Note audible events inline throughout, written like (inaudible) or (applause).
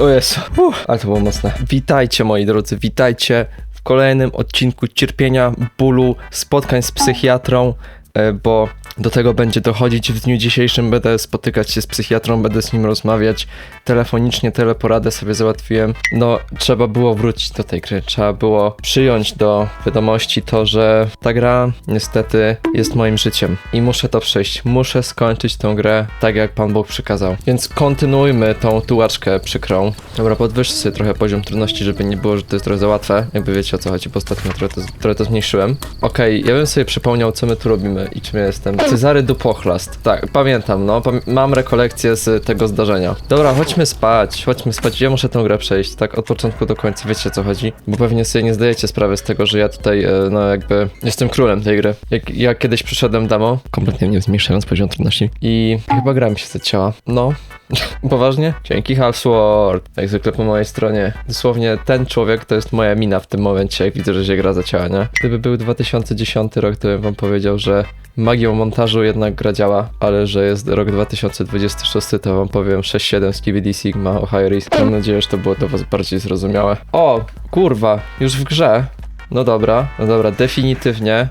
O Jezu, ale to było mocne. Witajcie moi drodzy, witajcie w kolejnym odcinku cierpienia, bólu, spotkań z psychiatrą, e, bo do tego będzie dochodzić w dniu dzisiejszym. Będę spotykać się z psychiatrą, będę z nim rozmawiać. Telefonicznie teleporadę sobie załatwiłem. No, trzeba było wrócić do tej gry, trzeba było przyjąć do wiadomości to, że ta gra niestety jest moim życiem i muszę to przejść. Muszę skończyć tę grę tak, jak Pan Bóg przykazał. Więc kontynuujmy tą tułaczkę przykrą. Dobra, podwyższę sobie trochę poziom trudności, żeby nie było, że to jest trochę za łatwe. Jakby wiecie o co chodzi, bo ostatnio trochę to, trochę to zmniejszyłem. Okej, ja bym sobie przypomniał, co my tu robimy i czym ja jestem. Cezary Dupochlast. Tak, pamiętam, no. Pam mam rekolekcję z tego zdarzenia. Dobra, chodźmy spać, chodźmy spać. Ja muszę tę grę przejść, tak od początku do końca. Wiecie o co chodzi? Bo pewnie sobie nie zdajecie sprawy z tego, że ja tutaj, e, no jakby, jestem królem tej gry. Jak ja kiedyś przyszedłem demo, kompletnie nie zmniejszając poziom trudności i chyba gra mi się zacięła. No, (laughs) Poważnie? Dzięki Halsword. Jak zwykle po mojej stronie. Dosłownie ten człowiek to jest moja mina w tym momencie, jak widzę, że się gra zacięła, nie? Gdyby był 2010 rok, to bym wam powiedział, że magią montażu jednak gra działa, ale że jest rok 2026, to wam powiem 6.7 z KVD Sigma o High Risk. Mam nadzieję, że to było dla was bardziej zrozumiałe. O, kurwa, już w grze. No dobra, no dobra, definitywnie,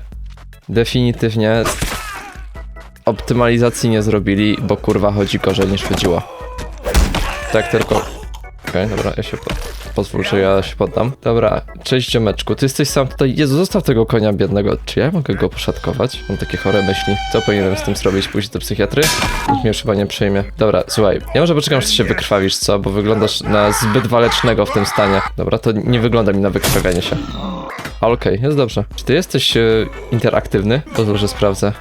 definitywnie optymalizacji nie zrobili, bo kurwa chodzi gorzej niż chodziło. Tak tylko... Okej, dobra, ja się pod... pozwól, że ja się poddam. Dobra, cześć ziomeczku, ty jesteś sam tutaj. Jezu, zostaw tego konia biednego. Czy ja mogę go poszatkować? Mam takie chore myśli. Co powinienem z tym zrobić? Pójść do psychiatry? Nikt mnie już chyba nie przyjmie. Dobra, słuchaj, ja może poczekam, aż ty się wykrwawisz, co? Bo wyglądasz na zbyt walecznego w tym stanie. Dobra, to nie wygląda mi na wykrwawianie się. Okej, jest dobrze. Czy ty jesteś e, interaktywny? Pozwól, że sprawdzę.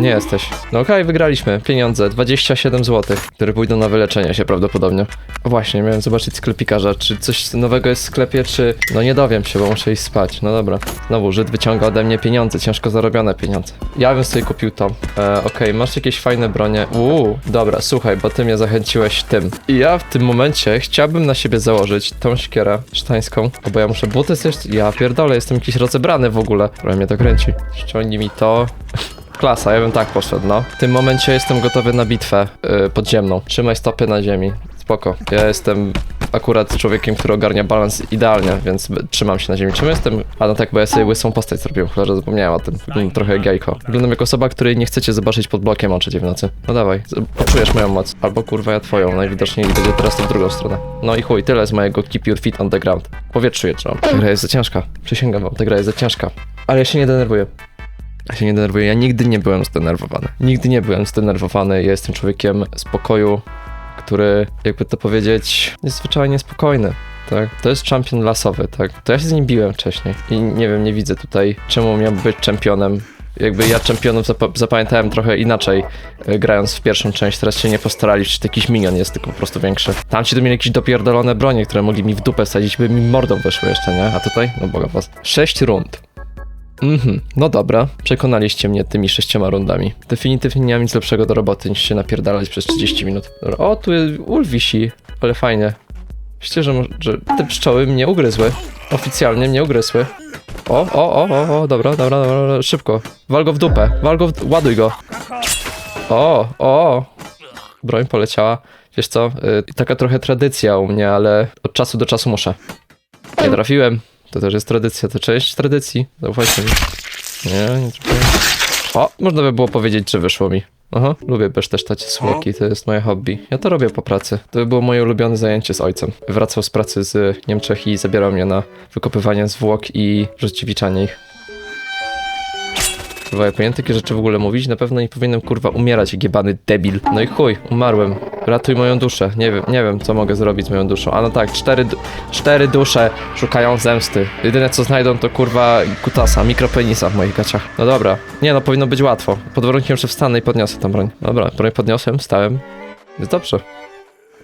Nie jesteś. No okej, wygraliśmy. Pieniądze, 27 zł, które pójdą na wyleczenie się prawdopodobnie. Właśnie, miałem zobaczyć sklepikarza, czy coś nowego jest w sklepie, czy... No nie dowiem się, bo muszę iść spać. No dobra. Znowu, Żyd wyciąga ode mnie pieniądze, ciężko zarobione pieniądze. Ja bym sobie kupił to. E, okej, masz jakieś fajne bronie? Uuu, dobra, słuchaj, bo ty mnie zachęciłeś tym. I ja w tym momencie chciałbym na siebie założyć tą siekierę sztańską, bo ja muszę buty też... Ja pierdolę, jestem jakiś rozebrany w ogóle. Trochę mnie to kręci. Ściągnij mi to. Klasa, ja bym tak poszedł, no. W tym momencie jestem gotowy na bitwę yy, podziemną. Trzymaj stopy na ziemi. Spoko. Ja jestem akurat człowiekiem, który ogarnia balans idealnie, więc trzymam się na ziemi. Czym jestem? A no tak, bo ja sobie łysą postać zrobiłem, chyba zapomniałem o tym. Wyglądam trochę jajko. Wyglądam jak osoba, której nie chcecie zobaczyć pod blokiem o trzeciej w nocy. No dawaj, poczujesz moją moc. Albo kurwa ja twoją, najwidoczniej będzie teraz to w drugą stronę. No i chuj, tyle z mojego keep your feet on the ground. Powietrzu je trzymam. Ta gra jest za ciężka. Przysięgam wam, ta gra jest za ciężka. Ale ja się nie denerwuję. Ja się nie denerwuję, ja nigdy nie byłem zdenerwowany. Nigdy nie byłem zdenerwowany, ja jestem człowiekiem spokoju, który, jakby to powiedzieć, jest zwyczajnie spokojny. Tak, to jest czempion lasowy, tak. To ja się z nim biłem wcześniej i nie wiem, nie widzę tutaj, czemu miał być czempionem. Jakby ja czempionów zap- zapamiętałem trochę inaczej, e, grając w pierwszą część, teraz się nie postarali, czy to jakiś minion jest, tylko po prostu większy. Tam ci to mieli jakieś dopierdolone bronie, które mogli mi w dupę sadzić, by mi mordą wyszły jeszcze, nie? A tutaj? No boga was. Sześć rund. Mhm, no dobra, przekonaliście mnie tymi sześcioma rundami. Definitywnie nie mam nic lepszego do roboty niż się napierdalać przez 30 minut. Dobra, o, tu jest ul wisi, ale fajnie. Myślę, że, że te pszczoły mnie ugryzły. Oficjalnie mnie ugryzły. O, o, o, o, o, dobra, dobra, dobra, dobra, szybko. Wal go w dupę, wal go, w... ładuj go. O, o, broń poleciała. Wiesz co, y, taka trochę tradycja u mnie, ale od czasu do czasu muszę. Nie trafiłem. To też jest tradycja, to część tradycji. Zaufajcie mi. Nie, nie trafiłem. O, można by było powiedzieć, że wyszło mi. Aha, lubię besztesztać słoki, to jest moje hobby. Ja to robię po pracy. To by było moje ulubione zajęcie z ojcem. Wracał z pracy z Niemczech i zabierał mnie na wykopywanie zwłok i rzeczywiczanie ich. Kurwa, ja powinienem takie rzeczy w ogóle mówić? Na pewno nie powinienem kurwa umierać, jak jebany debil. No i chuj, umarłem. Ratuj moją duszę. Nie wiem, nie wiem, co mogę zrobić z moją duszą. A no tak, cztery, cztery dusze szukają zemsty. Jedyne co znajdą to kurwa kutasa, mikropenisa w moich gaciach. No dobra. Nie no, powinno być łatwo. Pod warunkiem, że wstanę i podniosę tą broń. Dobra, broń podniosłem, wstałem. Jest dobrze.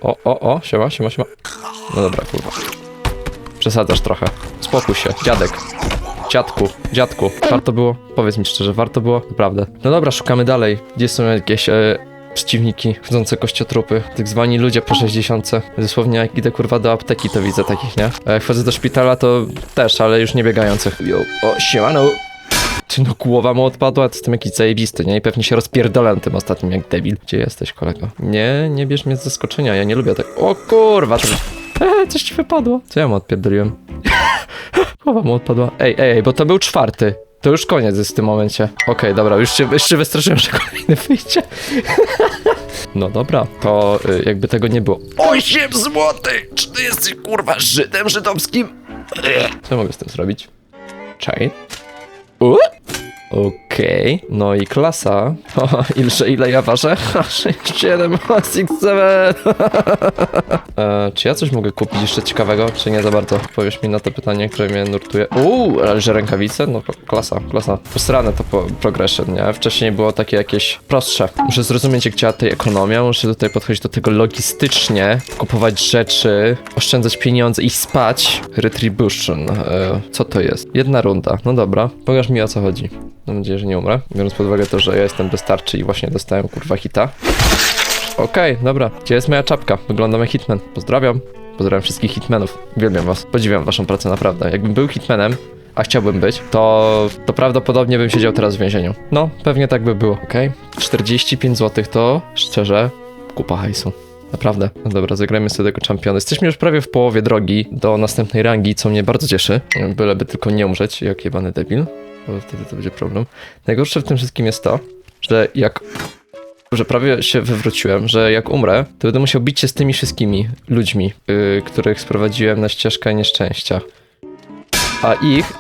O, o, o, siema, siema, siema. No dobra, kurwa. Przesadzasz trochę. Spokój się, dziadek. Dziadku, dziadku, warto było? Powiedz mi szczerze, warto było? Naprawdę. No dobra, szukamy dalej. Gdzie są jakieś e, przeciwniki, chodzące kościotrupy, tak zwani ludzie po 60. Dosłownie jak idę kurwa do apteki, to widzę takich, nie? A jak wchodzę do szpitala, to też, ale już nie biegających. Yo, o, siemano. Czy no głowa mu odpadła? To jestem jakiś zajebisty, nie? I pewnie się rozpierdolę tym ostatnim jak debil. Gdzie jesteś, kolego? Nie, nie bierz mnie z zaskoczenia, ja nie lubię tak... O kurwa, to... Eee, (laughs) coś ci wypadło. Co ja mu odpierdoliłem? (laughs) Głowa mu odpadła. Ej, ej, ej, bo to był czwarty. To już koniec jest w tym momencie. Okej, dobra, już się, już się wystraszyłem, (laughs) że kolejny wyjdzie. No dobra, to y, jakby tego nie było. 8 złotych! Czy ty jesteś kurwa Żydem żydowskim? Co ja mogę z tym zrobić? Chain? U? Okej, no i klasa. (laughs) O, ile, ile ja ważę? 6, 7, 6, 7. e, czy ja coś mogę kupić jeszcze ciekawego, czy nie za bardzo? Powiesz mi na to pytanie, które mnie nurtuje. Uuu, że rękawice? No klasa, klasa. Posrane to po progression, nie? Wcześniej było takie jakieś prostsze. Muszę zrozumieć, jak działa tutaj ekonomia, muszę tutaj podchodzić do tego logistycznie, kupować rzeczy, oszczędzać pieniądze i spać. Retribution. E, co to jest? Jedna runda. No dobra, pokaż mi o co chodzi. Mam nadzieję, że nie umrę. Biorąc pod uwagę to, że ja jestem bez tarczy i właśnie dostałem kurwa hita. Okej, dobra. Gdzie jest moja czapka? Wyglądam jak hitman. Pozdrawiam. Pozdrawiam wszystkich hitmanów. Uwielbiam was. Podziwiam waszą pracę naprawdę. Jakbym był hitmanem, a chciałbym być, to, to prawdopodobnie bym siedział teraz w więzieniu. No, pewnie tak by było. Okej. 45 zł to, szczerze, kupa hajsu. Naprawdę. No dobra, zagrajmy sobie tego czampiona. Jesteśmy już prawie w połowie drogi do następnej rangi, co mnie bardzo cieszy. Byleby tylko nie umrzeć, jak jebany debil, bo wtedy to będzie problem. Najgorsze w tym wszystkim jest to, że jak że prawie się wywróciłem, że jak umrę, to będę musiał bić się z tymi wszystkimi ludźmi, yy, których sprowadziłem na ścieżkę nieszczęścia. A ich.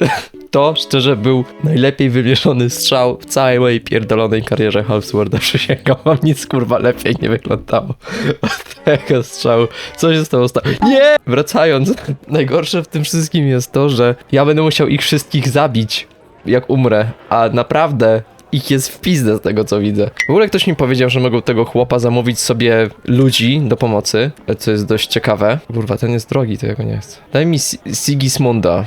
(laughs) To szczerze był najlepiej wymierzony strzał w całej mojej pierdolonej karierze Housewarda. Przysięgam, wam nic kurwa lepiej nie wyglądało od tego strzału. Co się stało? Sta- nie! Wracając, najgorsze w tym wszystkim jest to, że ja będę musiał ich wszystkich zabić, jak umrę, a naprawdę ich jest w pizdę z tego co widzę. W ogóle ktoś mi powiedział, że mogą tego chłopa zamówić sobie ludzi do pomocy, co jest dość ciekawe. Kurwa, ten jest drogi, to ja go nie chcę. Daj mi Si- Sigismunda.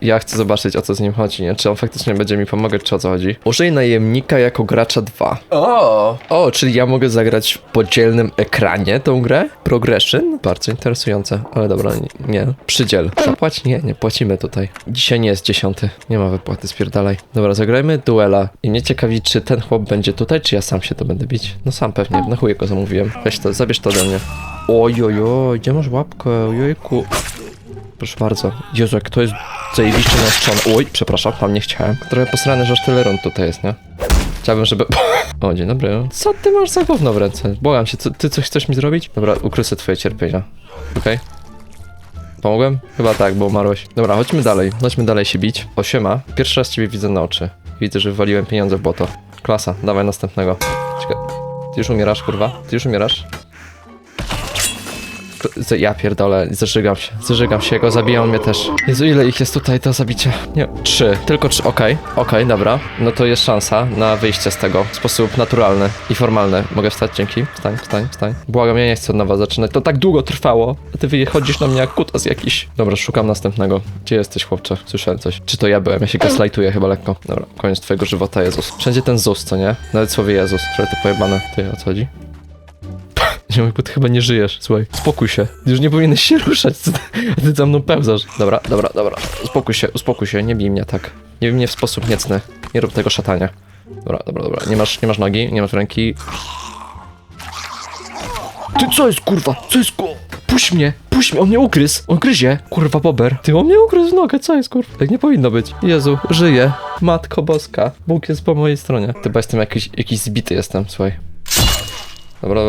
Ja chcę zobaczyć o co z nim chodzi, nie? Czy on faktycznie będzie mi pomagać, czy o co chodzi. Użyj najemnika jako gracza 2. O! O, czyli ja mogę zagrać w podzielnym ekranie tą grę? Progression? Bardzo interesujące, ale dobra, nie. nie. Przydziel. Zapłać? Nie, nie płacimy tutaj. Dzisiaj nie jest dziesiąty. Nie ma wypłaty, spierdalaj. Dobra, zagrajmy duela. I mnie ciekawi, czy ten chłop będzie tutaj, czy ja sam się to będę bić. No sam pewnie, na chuj go zamówiłem. Weź to, zabierz to ode mnie. Ojojo, gdzie masz łapkę? Ojejku. Proszę bardzo. Jezu, jak to jest zajebiście naostrzone. Oj, przepraszam, tam nie chciałem. Trochę posrane, że aż tyle tutaj jest, nie? Chciałbym, żeby... (laughs) O, dzień dobry. Co ty masz za gówno w ręce? Błagam cię, co, ty coś chcesz mi zrobić? Dobra, ukrócę twoje cierpienia. Okej? Pomogłem? Chyba tak, bo umarłeś. Dobra, chodźmy dalej. Chodźmy dalej się bić. O, siema. Pierwszy raz ciebie widzę na oczy. Widzę, że wywaliłem pieniądze w błoto. Klasa, dawaj następnego. Czekaj. Ty już umierasz, kurwa? Ty już umierasz? Ja pierdolę, zażygam się, zażygam się, go zabiją mnie też. Jezu, ile ich jest tutaj do zabicia? Nie, trzy, tylko trzy, okej, okej, dobra. No to jest szansa na wyjście z tego w sposób naturalny i formalny. Mogę wstać, dzięki? Wstań, wstań, wstań. Błagam, ja nie chcę od nowa zaczynać, to tak długo trwało, a ty wychodzisz na mnie jak kutas jakiś. Dobra, szukam następnego. Gdzie jesteś, chłopcze? Słyszałem coś. Czy to ja byłem? Ja się gaslightuję chyba lekko. Dobra, koniec twojego żywota, Jezus. Wszędzie ten Zus, co nie? Nawet słowie Jezus. Trochę to pojebane. Ty, o co chodzi? Ziomek, bo ty chyba nie żyjesz, słuchaj, spokój się. Już nie powinieneś się ruszać, co ty, a ty za mną pełzasz. Dobra, dobra, dobra, uspokój się, uspokój się, nie bij mnie tak. Nie bij mnie w sposób niecny, nie rób tego szatania. Dobra, dobra, dobra, nie masz, nie masz nogi, nie masz ręki. Ty, co jest, kurwa, co jest, ku... Puść mnie, puść mnie, on mnie ugryzł, on gryzie, kurwa, bober. Ty, on mnie ugryzł w nogę, co jest, kurwa? Tak nie powinno być. Jezu, żyję, matko boska, Bóg jest po mojej stronie. Chyba jestem jakiś, jakiś zbity jestem, słuchaj. Dobra.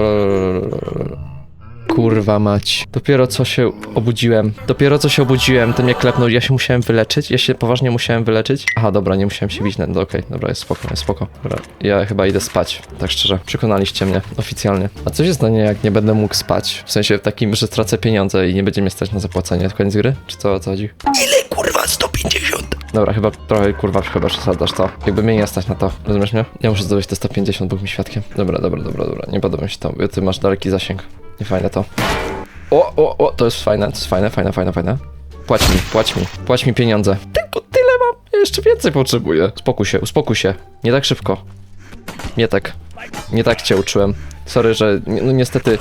Kurwa mać. Dopiero co się obudziłem. Dopiero co się obudziłem, ten mnie klepnął. Ja się musiałem wyleczyć. Ja się poważnie musiałem wyleczyć. Aha, dobra, nie musiałem się bić. No okej, dobra, jest spoko, jest spoko. Dobra, ja chyba idę spać. Tak szczerze. Przekonaliście mnie oficjalnie. A co się stanie, jak nie będę mógł spać? W sensie takim, że stracę pieniądze i nie będzie mnie stać na zapłacenie. Koniec gry? Czy co, o co chodzi? Ile kurwa? 150? Dobra, chyba trochę kurwa chyba przesadzasz to. Jakby mnie nie stać na to. Rozumiesz mnie? Ja muszę zdobyć te 150, Bóg mi świadkiem. Dobra, dobra, dobra, dobra. Nie podoba mi się to. Ty masz daleki zasięg. Nie fajne to. O, o, o, to jest fajne, to jest fajne, fajne, fajne, fajne. Płać mi, płać mi, płać mi pieniądze. Tylko tyle mam, ja jeszcze więcej potrzebuję. Uspokój się, uspokój się. Nie tak szybko. Nie tak. Nie tak cię uczyłem. Sorry, że no niestety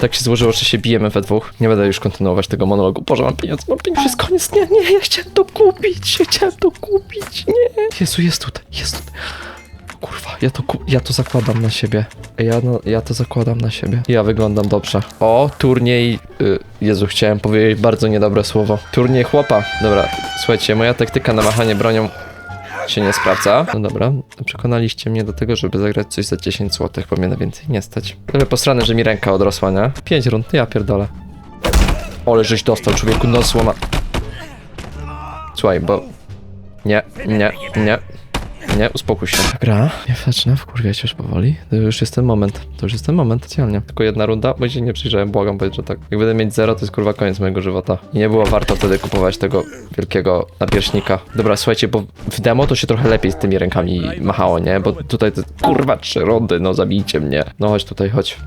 tak się złożyło, że się bijemy we dwóch. Nie będę już kontynuować tego monologu. Boże, mam pieniądze, mam pieniądze, jest koniec. Nie, nie, ja chciałem to kupić, ja chciałem to kupić, nie. Jezu, jest tutaj, jest tutaj. Kurwa, ja to, ku- ja to zakładam na siebie. Ja, no, ja to zakładam na siebie. Ja wyglądam dobrze. O, turniej... Y, Jezu, chciałem powiedzieć bardzo niedobre słowo. Turniej chłopa. Dobra, słuchajcie, moja taktyka na machanie bronią się nie sprawdza. No dobra, przekonaliście mnie do tego, żeby zagrać coś za 10 zł, bo mnie na więcej nie stać. Trochę posrane, że mi ręka odrosła, nie? 5 rund, ja pierdolę. Ole, żeś dostał, człowieku, no słoma. Słuchaj, bo... Nie, nie, nie. Nie, uspokój się. Gra. Ja zaczynam wkurwiać już powoli. To już jest ten moment. To już jest ten moment, specjalnie. Tylko jedna runda, bo się nie przyjrzałem, błagam powiedzieć, że tak. Jak będę mieć zero, to jest kurwa koniec mojego żywota. I nie było warto wtedy kupować tego wielkiego napierśnika. Dobra, słuchajcie, bo w demo to się trochę lepiej z tymi rękami machało, nie? Bo tutaj to kurwa trzy rundy, no zabijcie mnie. No chodź tutaj, chodź.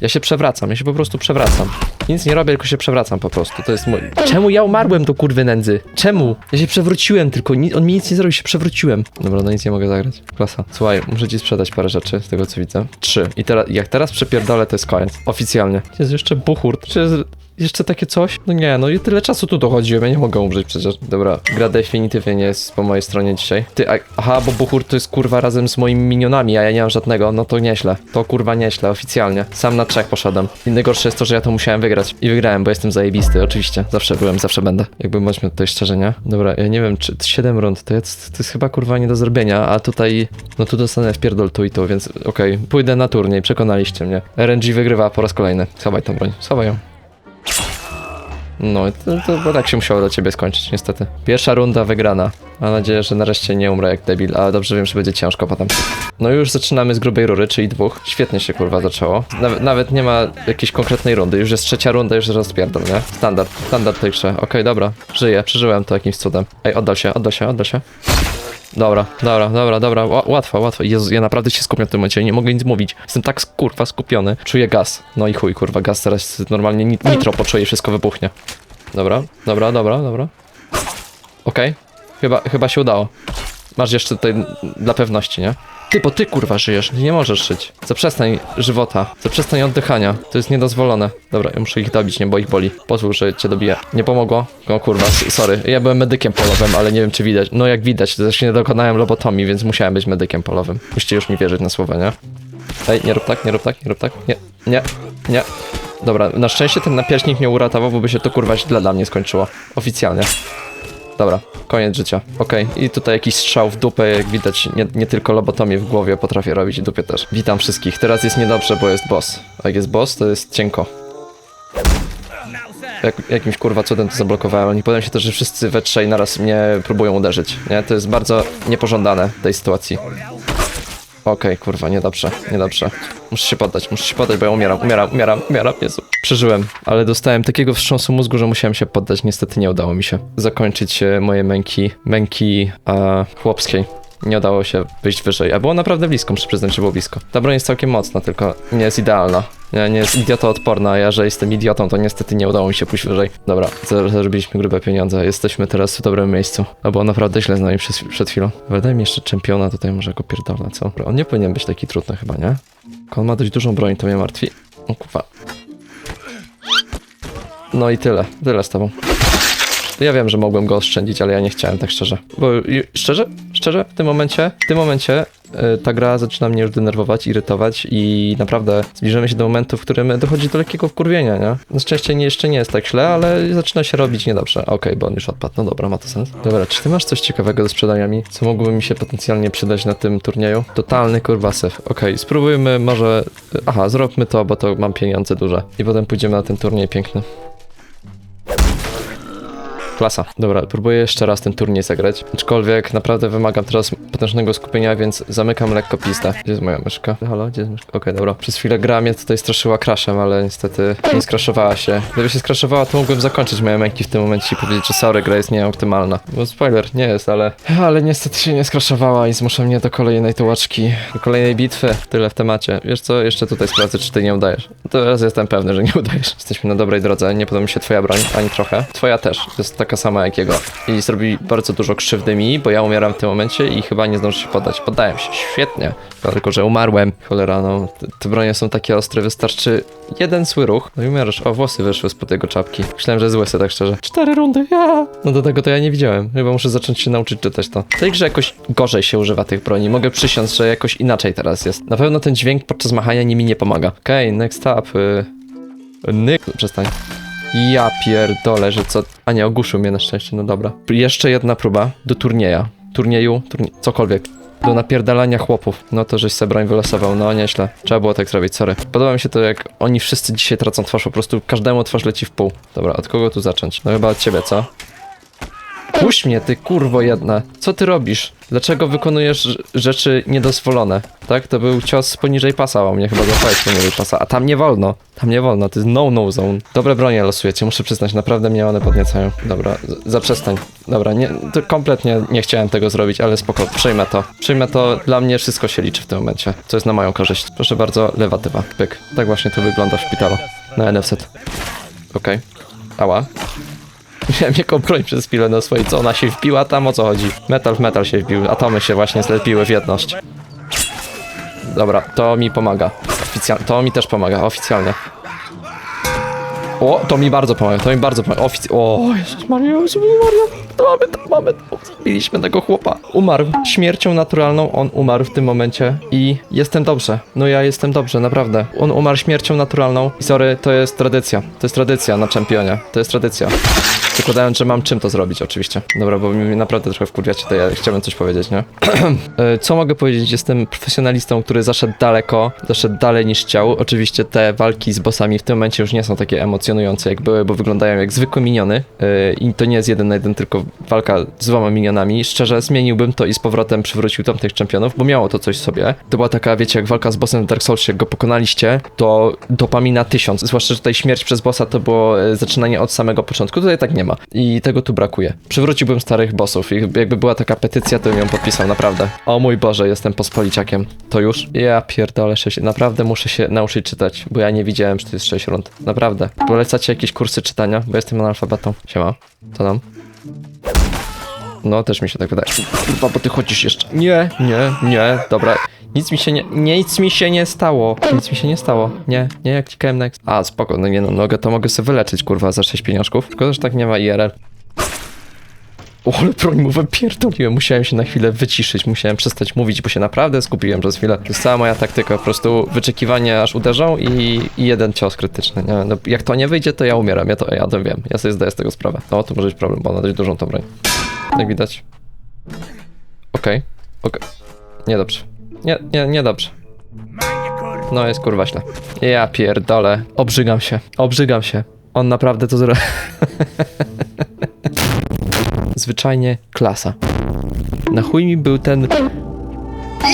Ja się przewracam, ja się po prostu przewracam. Nic nie robię, tylko się przewracam po prostu. To jest mój... Czemu ja umarłem do kurwy nędzy? Czemu? Ja się przewróciłem tylko, ni- on mi nic nie zrobił, się przewróciłem. Dobra, no nic nie mogę zagrać. Klasa. Słuchaj, muszę ci sprzedać parę rzeczy, z tego co widzę. Trzy. I teraz, jak teraz przepierdolę, to jest koniec. Oficjalnie. Jest jeszcze buchurt. Czy jest jeszcze takie coś? No nie, no i tyle czasu tu dochodziłem, ja nie mogę umrzeć przecież. Dobra, gra definitywnie nie jest po mojej stronie dzisiaj. Ty, a, aha, bo buchurt to jest kurwa razem z moimi minionami, a ja nie mam żadnego, no to nieźle. To kurwa nieźle, oficjalnie. Sam na trzech poszedłem. I najgorsze jest to, że ja to musiałem wygrać. I wygrałem, bo jestem zajebisty, oczywiście. Zawsze byłem, zawsze będę. Jakby bądźmy tutaj szczerze, nie? Dobra, ja nie wiem, czy 7 rund to jest, to jest chyba kurwa nie do zrobienia, a tutaj, no tu dostanę w pierdol tu i tu, więc okej, pójdę na turniej, przekonaliście mnie. RNG wygrywa po raz kolejny. Schowaj tą broń, schowaj ją. No, to, to, bo tak się musiało dla ciebie skończyć, niestety. Pierwsza runda wygrana. Mam nadzieję, że nareszcie nie umrę jak debil, ale dobrze wiem, że będzie ciężko potem. No już zaczynamy z grubej rury, czyli dwóch. Świetnie się kurwa zaczęło. Nawet, nawet nie ma jakiejś konkretnej rundy, już jest trzecia runda, już rozpierdol, nie? Standard, standard tej grze. Okej, dobra, żyję, przeżyłem to jakimś cudem. Ej, oddal się, oddal się, oddal się. Dobra, dobra, dobra, dobra, Ła- łatwo, łatwo. Jezu, ja naprawdę się skupiam w tym momencie, nie mogę nic mówić. Jestem tak kurwa skupiony. Czuję gaz. No i chuj, kurwa, gaz teraz normalnie nit- nitro poczuję wszystko wybuchnie. Dobra, dobra, dobra, dobra. Okej, chyba, chyba się udało. Masz jeszcze tutaj dla pewności, nie? Ty, bo ty kurwa żyjesz, nie możesz żyć. Zaprzestań żywota, zaprzestań oddychania. To jest niedozwolone. Dobra, ja muszę ich dobić, nie, bo ich boli. Pozwól, że cię dobiję. Nie pomogło? O kurwa, sorry. Ja byłem medykiem polowym, ale nie wiem czy widać. No jak widać, też nie dokonałem lobotomii, więc musiałem być medykiem polowym. Musicie już mi wierzyć na słowo, nie? Ej, nie rób tak, nie rób tak, nie rób tak. Nie, nie, nie. Dobra, na szczęście ten napierśnik mnie uratował, bo by się to kurwa źle dla mnie skończyło. Oficjalnie. Dobra, koniec życia. Okej, i tutaj jakiś strzał w dupę, jak widać, nie, nie tylko lobotomię w głowie potrafię robić, w dupie też. Witam wszystkich. Teraz jest niedobrze, bo jest boss. A jak jest boss, to jest cienko. Jak, jakimś kurwa cudem to zablokowałem. I powiem się też, że wszyscy we trzej naraz mnie próbują uderzyć. Nie, to jest bardzo niepożądane w tej sytuacji. Okej, kurwa, niedobrze, niedobrze. Muszę się poddać, muszę się poddać, bo ja umieram, umieram, umieram, umieram, Jezu. Przeżyłem, ale dostałem takiego wstrząsu mózgu, że musiałem się poddać. Niestety nie udało mi się zakończyć e, moje męki, męki e, chłopskiej. Nie udało się wyjść wyżej, a było naprawdę blisko, muszę przyznać, że było blisko. Ta broń jest całkiem mocna, tylko nie jest idealna. Nie, nie jest idiotoodporna, a ja, że jestem idiotą, to niestety nie udało mi się pójść wyżej. Dobra, zar- zarobiliśmy grube pieniądze, jesteśmy teraz w dobrym miejscu. A było naprawdę źle z nami przed, przed chwilą. Wydaje mi jeszcze czempiona tutaj, może go pierdolę, co? On nie powinien być taki trudny chyba, nie? Tylko on ma dość dużą broń, to mnie martwi. O kurwa. No i tyle, tyle z tobą. Ja wiem, że mogłem go oszczędzić, ale ja nie chciałem, tak szczerze. Bo szczerze, szczerze, w tym momencie, w tym momencie y, ta gra zaczyna mnie już denerwować, irytować i naprawdę zbliżamy się do momentu, w którym dochodzi do lekkiego wkurwienia, nie? Na szczęście nie, jeszcze nie jest tak źle, ale zaczyna się robić niedobrze. Okej, bo on już odpadł, no dobra, ma to sens. Dobra, czy ty masz coś ciekawego do sprzedania mi, co mogłoby mi się potencjalnie przydać na tym turnieju? Totalny kurwa syf. Okej, spróbujmy może... Aha, zróbmy to, bo to mam pieniądze duże. I potem pójdziemy na ten turniej piękny. Klasa. Dobra, próbuję jeszcze raz ten turniej zagrać. Aczkolwiek naprawdę wymagam teraz potężnego skupienia, więc zamykam lekko pistę. Gdzie jest moja myszka? Halo, gdzie jest myszka? Okej, dobra. Przez chwilę gra mnie tutaj straszyła crashem, ale niestety nie skraszowała się. Gdyby się skraszowała, to mógłbym zakończyć moje męki w tym momencie i powiedzieć, że sorry, gra jest nieoptymalna. Bo spoiler, nie jest, ale... Ale niestety się nie skraszowała i zmusza mnie do kolejnej tułaczki, do kolejnej bitwy. Tyle w temacie. Wiesz co, jeszcze tutaj sprawdzę, czy ty nie udajesz. Teraz jestem pewny, że nie udajesz. Jesteśmy na dobrej drodze, nie podoba mi się twoja broń, ani trochę. Twoja też. Jest tak taka sama jak jego. I zrobi bardzo dużo krzywdy mi, bo ja umieram w tym momencie i chyba nie zdążę się poddać. Poddałem się, świetnie. Tylko, że umarłem. Cholera, no. Te, te bronie są takie ostre, wystarczy jeden zły ruch. No i umierasz. O, włosy wyszły spod jego czapki. Myślałem, że jest łysy, tak szczerze. Cztery rundy, ja! No do tego to ja nie widziałem. Chyba muszę zacząć się nauczyć czytać to. W tej grze jakoś gorzej się używa tych broni. Mogę przysiąc, że jakoś inaczej teraz jest. Na pewno ten dźwięk podczas machania nimi nie pomaga. Okej, next up. Y... Nyk, przestań. Ja pierdolę, że co... A nie, ogłuszył mnie na szczęście, no dobra. Jeszcze jedna próba do turnieja. Turnieju, turnie... cokolwiek. Do napierdalania chłopów. No to żeś se broń wylosował, no nieźle. Trzeba było tak zrobić, sorry. Podoba mi się to, jak oni wszyscy dzisiaj tracą twarz, po prostu każdemu twarz leci w pół. Dobra, od kogo tu zacząć? No chyba od ciebie, co? Puść mnie, ty kurwo jedna. Co ty robisz? Dlaczego wykonujesz rz- rzeczy niedozwolone? Tak? To był cios poniżej pasa, a mnie chyba złapałeś poniżej pasa. A tam nie wolno. Tam nie wolno, to jest no-no zone. Dobre bronie losujecie, muszę przyznać, naprawdę mnie one podniecają. Dobra, zaprzestań. Dobra, nie, to kompletnie nie chciałem tego zrobić, ale spoko, przyjmę to. Przyjmę to, dla mnie wszystko się liczy w tym momencie. Co jest na moją korzyść. Proszę bardzo, lewatywa. Pyk. Tak właśnie to wygląda w szpitalu. Na NFZ. Okej. Ała. Miałem jaką broń przez chwilę na swojej, co ona się wbiła tam, o co chodzi? Metal w metal się wbił, atomy się właśnie zlepiły w jedność. Dobra, to mi pomaga. Oficjalnie, to mi też pomaga, oficjalnie. O, to mi bardzo pomaga, to mi bardzo pomaga. O, Jezus Maria, Jezus Maria. To mamy, to mamy. Zabiliśmy tego chłopa. Umarł. Śmiercią naturalną on umarł w tym momencie i jestem dobrze. No ja jestem dobrze, naprawdę. On umarł śmiercią naturalną i sorry, to jest tradycja. To jest tradycja na czempionie. To jest tradycja. Zakładając, że mam czym to zrobić, oczywiście. Dobra, bo mi naprawdę trochę wkurwiacie, to ja chciałbym coś powiedzieć, nie? (clears throat) E, Co mogę powiedzieć? Jestem profesjonalistą, który zaszedł daleko, zaszedł dalej niż chciał. Oczywiście te walki z bossami w tym momencie już nie są takie emocjonujące jak były, bo wyglądają jak zwykłe miniony. E, I to nie jest jeden na jeden, tylko walka z dwoma minionami. Szczerze, zmieniłbym to i z powrotem przywrócił tamtych czempionów, bo miało to coś sobie. To była taka, wiecie, jak walka z bossem w Dark Soulsie, jak go pokonaliście, to dopamina tysiąc. Zwłaszcza, że tutaj śmierć przez bossa to było e, zaczynanie od samego początku. Tutaj tak nie ma. I tego tu brakuje. Przywróciłbym starych bossów i jakby była taka petycja, to bym ją podpisał, naprawdę. O mój Boże, jestem pospoliciakiem. To już? Ja pierdolę, sześć. Naprawdę muszę się nauczyć czytać, bo ja nie widziałem, że to jest 6 rund. Naprawdę. Polecacie jakieś kursy czytania, bo jestem analfabetą. Siema. Co tam? No, też mi się tak wydaje. Kurwa, bo ty chodzisz jeszcze. Nie, nie, nie, dobra. Nic mi się nie, nic mi się nie stało. Nic mi się nie stało. Nie, nie, jak klikałem next. A, spoko, no nie no, nogę to mogę sobie wyleczyć, kurwa, za 6 pieniążków. Tylko, że tak nie ma IRL. O, ale broń mu wypierdoliłem. Musiałem się na chwilę wyciszyć, musiałem przestać mówić, bo się naprawdę skupiłem przez chwilę. To jest cała moja taktyka, po prostu wyczekiwanie aż uderzą i, i jeden cios krytyczny. Nie? No, jak to nie wyjdzie, to ja umieram, ja to, ja to wiem. Ja sobie zdaję z tego sprawę. No, to może być problem, bo ona dość dużą tą broń. Jak widać. Okej, okej. Niedobrze. Nie, nie, niedobrze. No jest kurwa źle. Ja pierdolę. Obrzygam się. Obrzygam się. On naprawdę to zrobił. (laughs) Zwyczajnie klasa. Na chuj mi był ten...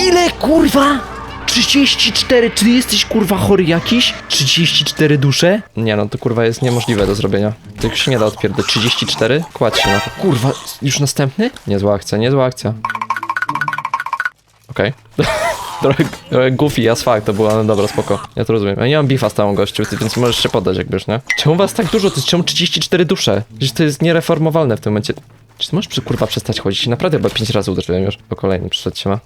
Ile kurwa? 34, czy jesteś kurwa chory jakiś? 34 dusze? Nie no, to kurwa jest niemożliwe do zrobienia. Już się nie da odpierdać. 34? Kładź się na to. Kurwa, już następny? Niezła akcja, niezła akcja. Okej. (laughs) trochę, trochę goofy as fuck to było, ale dobra, spoko. Ja to rozumiem. Ja nie mam bifa z tą gościu, więc możesz się poddać jakbyś, nie? Czemu was tak dużo? To jest czemu 34 dusze? Przecież to jest niereformowalne w tym momencie. Czy ty możesz przy, kurwa przestać chodzić? Naprawdę chyba 5 razy uderzyłem już. Po kolejnym przyszedł się ma.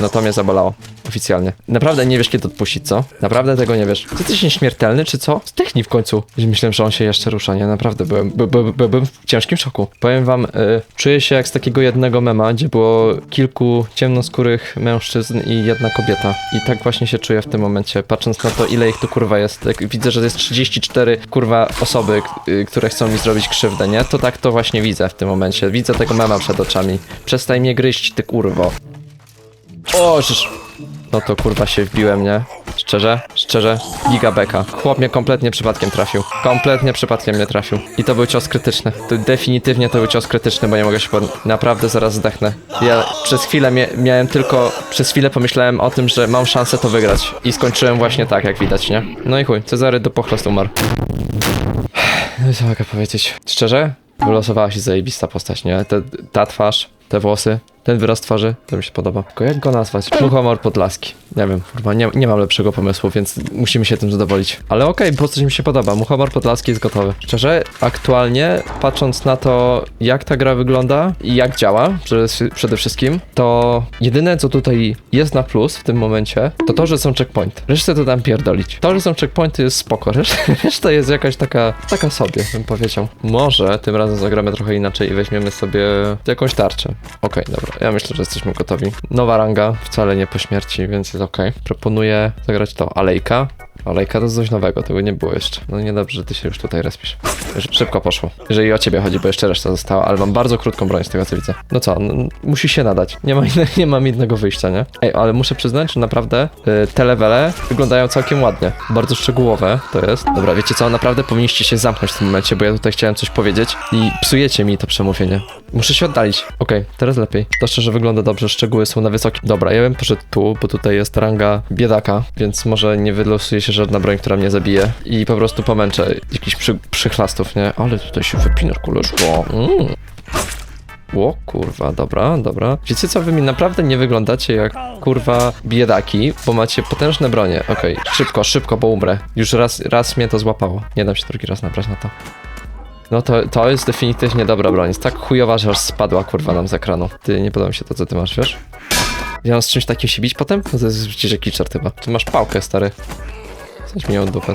No zabolało. Oficjalnie. Naprawdę nie wiesz kiedy odpuścić, co? Naprawdę tego nie wiesz. Ty jesteś nieśmiertelny, czy co? Zdechnij w końcu. Myślałem, że on się jeszcze rusza, nie? Naprawdę byłem, by, by, by, byłem w ciężkim szoku. Powiem wam, y, czuję się jak z takiego jednego mema, gdzie było kilku ciemnoskórych mężczyzn i jedna kobieta. I tak właśnie się czuję w tym momencie, patrząc na to, ile ich tu kurwa jest. Jak widzę, że jest 34 kurwa osoby, y, które chcą mi zrobić krzywdę, nie? To tak to właśnie widzę w tym momencie. Widzę tego mema przed oczami. Przestań mnie gryźć, ty kurwo. O, żeż... No to kurwa się wbiłem, nie? Szczerze? Szczerze? Giga beka. Chłop mnie kompletnie przypadkiem trafił. Kompletnie przypadkiem mnie trafił. I to był cios krytyczny. To definitywnie to był cios krytyczny, bo nie mogę się pod... Naprawdę zaraz zdechnę. Ja przez chwilę mia miałem tylko... Przez chwilę pomyślałem o tym, że mam szansę to wygrać. I skończyłem właśnie tak, jak widać, nie? No i chuj, Cezary do pochlost umarł. No i co mogę powiedzieć? Szczerze? Wylosowała się zajebista postać, nie? Te, ta twarz, te włosy, Ten wyraz twarzy, to mi się podoba. Tylko jak go nazwać? Muchomor Podlaski. Nie wiem, kurwa, nie, nie mam lepszego pomysłu, więc musimy się tym zadowolić. Ale okej, po prostu mi się podoba. Muchomor Podlaski jest gotowy. Szczerze, aktualnie, patrząc na to, jak ta gra wygląda i jak działa, przede, wszystkim, to jedyne, co tutaj jest na plus w tym momencie, to to, że są checkpointy. Resztę to dam pierdolić. To, że są checkpointy jest spoko, reszta, (laughs) reszta jest jakaś taka, taka sobie, bym powiedział. Może tym razem zagramy trochę inaczej i weźmiemy sobie jakąś tarczę. Okej, dobra, ja myślę, że jesteśmy gotowi. Nowa ranga, wcale nie po śmierci, więc jest okej. Proponuję zagrać to Alejka. Alejka to coś nowego, tego nie było jeszcze. No niedobrze, że ty się już tutaj respisz. Sz- Szybko poszło. Jeżeli o ciebie chodzi, bo jeszcze reszta została, ale mam bardzo krótką broń z tego co widzę. No co, no, musi się nadać. Nie, ma (laughs) inne, nie mam innego wyjścia, nie? Ej, ale muszę przyznać, że naprawdę y, te levele wyglądają całkiem ładnie. Bardzo szczegółowe to jest. Dobra, wiecie co, naprawdę powinniście się zamknąć w tym momencie, bo ja tutaj chciałem coś powiedzieć i psujecie mi to przemówienie. Muszę się oddalić. Okej, teraz lepiej. To szczerze wygląda dobrze, szczegóły są na wysokim. Dobra, ja bym poszedł tu, bo tutaj jest ranga biedaka, więc może nie wylosuje się żadna broń, która mnie zabije i po prostu pomęczę jakichś przy, przychlastów, nie? Ale tutaj się wypinasz, kuleszko. Mm. O kurwa, dobra, dobra. Wiecie co, wy mi naprawdę nie wyglądacie jak kurwa biedaki, bo macie potężne bronie. Okej, szybko, szybko, bo umrę. Już raz, raz mnie to złapało. Nie dam się drugi raz nabrać na to. No to, to jest definitywnie dobra broń. Jest tak chujowa, że aż spadła kurwa nam z ekranu. Ty, nie podoba mi się to, co ty masz, wiesz? Ja mam z czymś takim się bić potem? No to jest przecież jakiś żart chyba. Ty masz pałkę, stary. Coś mi od dupę.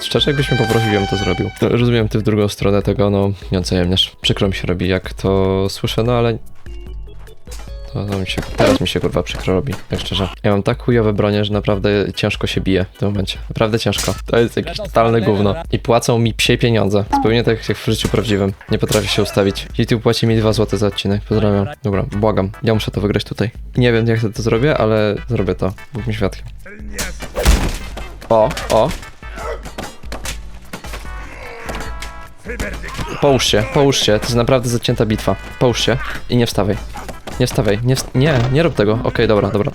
Szczerze, jakbyś mnie poprosił, ja bym to zrobił. No, rozumiem, ty w drugą stronę tego, no, nie odsajemniasz. Przykro mi się robi, jak to słyszę, no ale... To, to mi się, teraz mi się kurwa przykro robi, tak szczerze. Ja mam tak chujowe bronie, że naprawdę ciężko się bije w tym momencie. Naprawdę ciężko. To jest jakieś totalne gówno. I płacą mi psie pieniądze. Zupełnie tak jak w życiu prawdziwym. Nie potrafię się ustawić. YouTube płaci mi 2 zł za odcinek. Pozdrawiam. Dobra, błagam. Ja muszę to wygrać tutaj. Nie wiem jak to zrobię, ale zrobię to. Bóg mi świadkiem. O, o. Połóż się, połóż się. To jest naprawdę zacięta bitwa. Połóż się i nie wstawaj. Nie wstawaj, nie wst Nie, nie rób tego. Okej, dobra, dobra.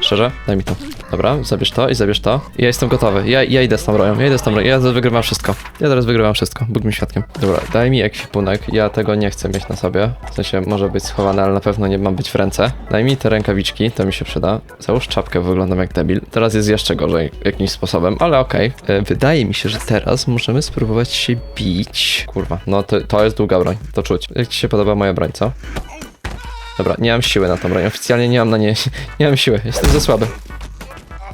Szczerze? Daj mi to. Dobra, zabierz to i zabierz to. Ja jestem gotowy. Ja, ja idę z tą broją, ja idę z tą broją. Ja teraz wygrywam wszystko. Ja teraz wygrywam wszystko. Bóg mi świadkiem. Dobra, daj mi ekwipunek. Ja tego nie chcę mieć na sobie. W sensie może być schowane, ale na pewno nie mam być w ręce. Daj mi te rękawiczki, to mi się przyda. Załóż czapkę, wyglądam jak debil. Teraz jest jeszcze gorzej jakimś sposobem, ale okej. E, Wydaje mi się, że teraz możemy spróbować się bić. Kurwa, no to, to jest długa broń. To czuć. Jak ci się podoba moja broń, co? Dobra, nie mam siły na tą broń. Oficjalnie nie mam na niej. (laughs) Nie mam siły, jestem za słaby.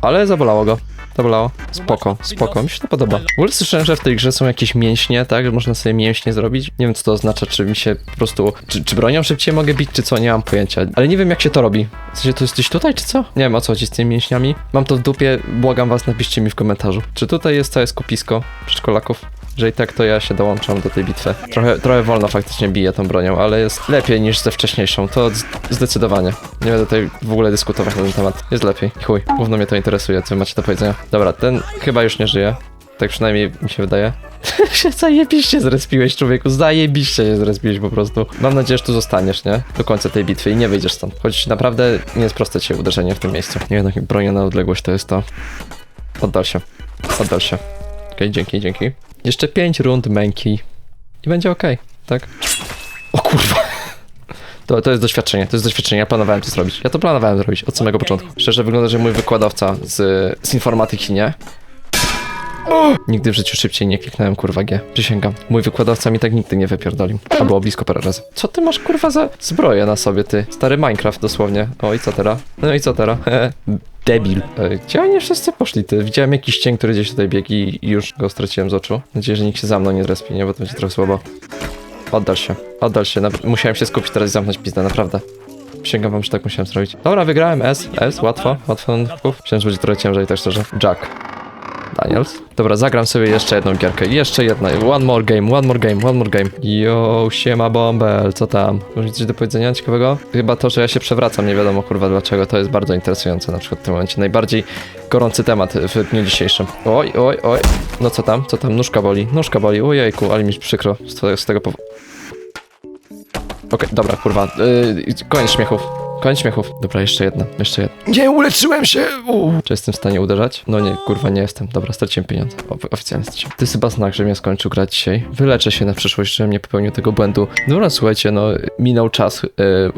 Ale zabolało go. Zabolało. Spoko, spoko, mi się to podoba. W ogóle słyszałem, że w tej grze są jakieś mięśnie, tak? Że można sobie mięśnie zrobić. Nie wiem, co to oznacza, czy mi się po prostu... Czy, czy bronią szybciej mogę bić, czy co? Nie mam pojęcia. Ale nie wiem, jak się to robi. W sensie, to jest gdzieś tutaj, czy co? Nie wiem, o co chodzi z tymi mięśniami. Mam to w dupie, błagam was, napiszcie mi w komentarzu. Czy tutaj jest całe skupisko przedszkolaków? Jeżeli tak, to ja się dołączam do tej bitwy. Trochę, trochę wolno faktycznie biję tą bronią, ale jest lepiej niż ze wcześniejszą. To zdecydowanie. Nie będę tutaj w ogóle dyskutować na ten temat. Jest lepiej. Chuj, główno mnie to interesuje, co macie do powiedzenia. Dobra, ten chyba już nie żyje. Tak przynajmniej mi się wydaje. (laughs) się zajebiście zrespiłeś, człowieku. Zajebiście się zrespiłeś po prostu. Mam nadzieję, że tu zostaniesz, nie? Do końca tej bitwy i nie wyjdziesz stąd. Choć naprawdę nie jest proste cię uderzenie w tym miejscu. Nie jednak bronia na odległość to jest to. Oddal się. Oddal się. Okej, dzięki, dzięki. Jeszcze 5 rund męki i będzie okej, tak? O kurwa. To, to jest doświadczenie, to jest doświadczenie, ja planowałem to zrobić. Ja to planowałem zrobić od samego początku. Szczerze wygląda, że mój wykładowca z, z informatyki, nie? O! Nigdy w życiu szybciej nie kliknąłem kurwa G. Przysięgam. Mój wykładowca mi tak nigdy nie wypierdolił. A było blisko parę razy. Co ty masz kurwa za zbroję na sobie, ty? Stary Minecraft dosłownie. O i co teraz? No i co teraz? (laughs) Debil. E, Gdzie oni wszyscy poszli, ty? Widziałem jakiś cień, który gdzieś tutaj biegł i i już go straciłem z oczu. Mam nadzieję, że nikt się za mną nie zrespi, nie? Bo to będzie trochę słabo. Oddal się. Oddal się. Nap- musiałem się skupić teraz i zamknąć pizdę, naprawdę. Przysięgam wam, że tak musiałem zrobić. Dobra, wygrałem S. S, łatwo. Łatwo na. Myślałem, że będzie trochę ciężej, tak szczerze. Jack. Daniels. Dobra, zagram sobie jeszcze jedną gierkę. Jeszcze jedna. One more game, one more game, one more game. Yo, siema Bombel, co tam? Może coś do powiedzenia ciekawego? Chyba to, że ja się przewracam, nie wiadomo kurwa dlaczego. To jest bardzo interesujące na przykład w tym momencie. Najbardziej gorący temat w dniu dzisiejszym. Oj, oj, oj. No co tam? Co tam? Nóżka boli. Nóżka boli. Ojejku, ale mi przykro z tego, powodu. Okej, dobra, kurwa. Yy, koniec śmiechów. Koniec śmiechów. Dobra, jeszcze jedna, jeszcze jedna. Nie, uleczyłem się! Czy jestem w stanie uderzać? No nie, kurwa, nie jestem. Dobra, straciłem pieniądze. O, oficjalnie straciłem. To jest chyba znak, że mnie skończył grać dzisiaj. Wyleczę się na przyszłość, żebym nie popełnił tego błędu. Dobra, słuchajcie, no minął czas, y,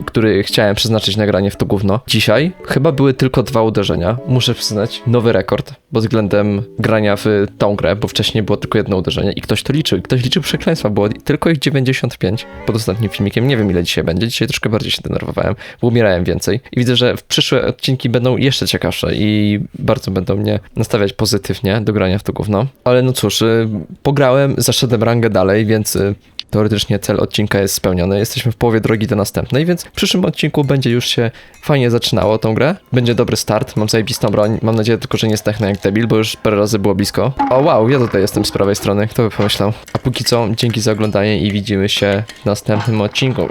który chciałem przeznaczyć na granie w to gówno. Dzisiaj chyba były tylko dwa uderzenia. Muszę przyznać, nowy rekord pod względem grania w tą grę, bo wcześniej było tylko jedno uderzenie i ktoś to liczył. Ktoś liczył przekleństwa, było tylko ich 95 pod ostatnim filmikiem. Nie wiem ile dzisiaj będzie. Dzisiaj troszkę bardziej się denerwowałem, bo umierałem więcej. I widzę, że w przyszłe odcinki będą jeszcze ciekawsze i bardzo będą mnie nastawiać pozytywnie do grania w to gówno. Ale no cóż, y, pograłem, zaszedłem rangę dalej, więc y, teoretycznie cel odcinka jest spełniony. Jesteśmy w połowie drogi do następnej, więc w przyszłym odcinku będzie już się fajnie zaczynało tą grę. Będzie dobry start, mam zajebistą broń. Mam nadzieję tylko, że nie zdechnę jak debil, bo już parę razy było blisko. O wow, ja tutaj jestem z prawej strony, kto by pomyślał. A póki co, dzięki za oglądanie i widzimy się w następnym odcinku.